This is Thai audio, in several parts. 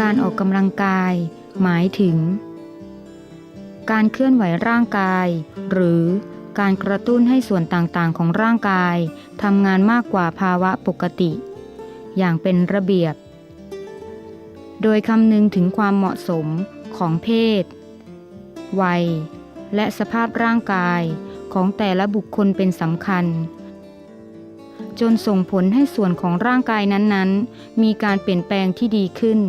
การออกกำลังกาย หมายถึง การเคลื่อนไหวร่างกาย หรือการกระตุ้นให้ส่วนต่างๆ ของร่างกายทำงานมากกว่าภาวะปกติ อย่างเป็นระเบียบ โดยคำนึงถึงความเหมาะสมของเพศ วัย และสภาพร่างกายของแต่ละบุคคลเป็นสำคัญ จนส่งผลให้ส่วนของร่างกายนั้นๆ มีการเปลี่ยนแปลงที่ดีขึ้น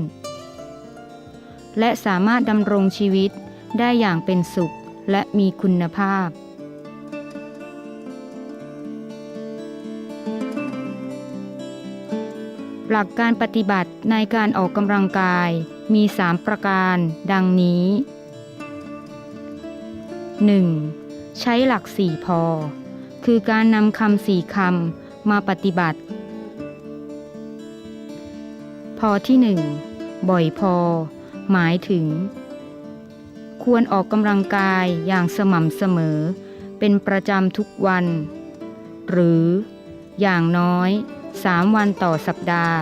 และสามารถดำรงชีวิตได้อย่างเป็นสุขและมีคุณภาพ หลักการปฏิบัติในการออกกำลังกายมี 3 ประการ ดังนี้ 1. ใช้หลักสี่พอ คือการนำคำสี่คำมาปฏิบัติ พอที่หนึ่งบ่อยพอ หมายถึง ควรออกกำลังกายอย่างสม่ำเสมอ เป็นประจำทุกวัน หรืออย่างน้อย 3 วันต่อสัปดาห์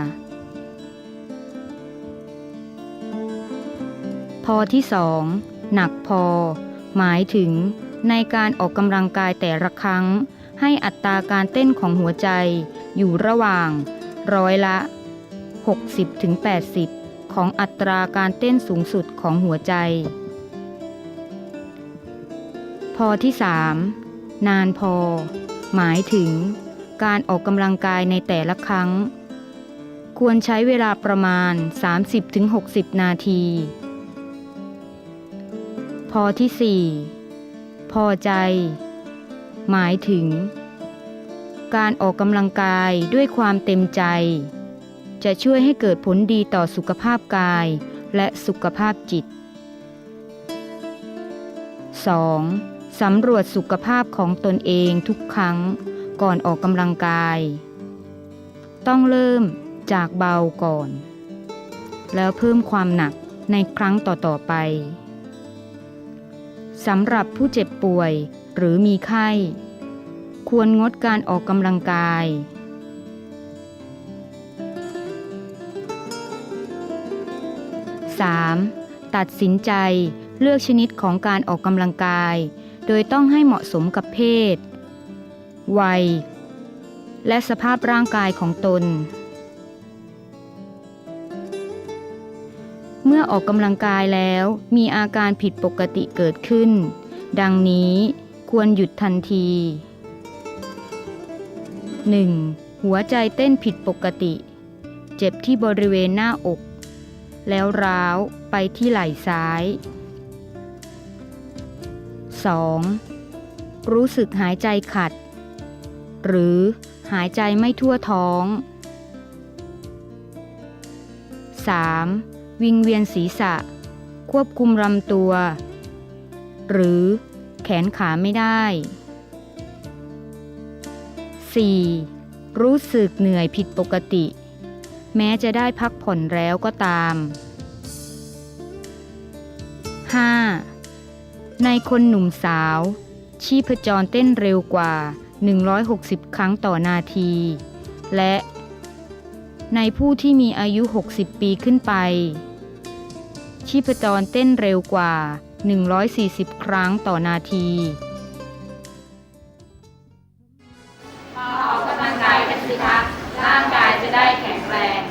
พอที่สองหนักพอ หมายถึงในการออกกำลังกายแต่ละครั้ง ให้อัตราการเต้นของหัวใจอยู่ระหว่าง ร้อยละ 60-80 ของอัตราการเต้นสูงสุดของหัวใจ พอที่ 3 นานพอ หมายถึง การออกกำลังกายในแต่ละครั้ง ควรใช้เวลาประมาณ 30-60 นาที พอที่ 4 พอใจ หมายถึง การออกกำลังกายด้วยความเต็มใจ จะช่วยให้เกิดผลดีต่อสุขภาพกายและสุขภาพจิต 2. สำรวจสุขภาพของตนเองทุกครั้งก่อนออกกำลังกาย ต้องเริ่มจากเบาก่อน แล้วเพิ่มความหนักในครั้งต่อ ๆ ไปสำหรับผู้เจ็บป่วยหรือมีไข้ ควรงดการออกกำลังกาย 3. ตัดสินใจเลือกชนิดของการออกกำลังกาย โดยต้องให้เหมาะสมกับเพศ วัย และสภาพร่างกายของตน เมื่อออกกำลังกายแล้วมีอาการผิดปกติเกิดขึ้น ดังนี้ควรหยุดทันที 1. หัวใจเต้นผิดปกติ เจ็บที่บริเวณหน้าอก แล้วร้าวไปที่ไหล่ซ้าย 2. รู้สึกหายใจขัด หรือหายใจไม่ทั่วท้อง 3. วิงเวียนศีรษะ ควบคุมลำตัว หรือแขนขาไม่ได้ 4. รู้สึกเหนื่อยผิดปกติ แม้จะได้พักผ่อนแล้วก็ตาม 5. ในคนหนุ่มสาว ชีพจรเต้นเร็วกว่า 160 ครั้งต่อนาที และ ในผู้ที่มีอายุ 60 ปีขึ้นไป ชีพจรเต้นเร็วกว่า 140 ครั้งต่อนาทีพอออกกำลังกายกันสิคะร่างกายจะได้แข็ง แรง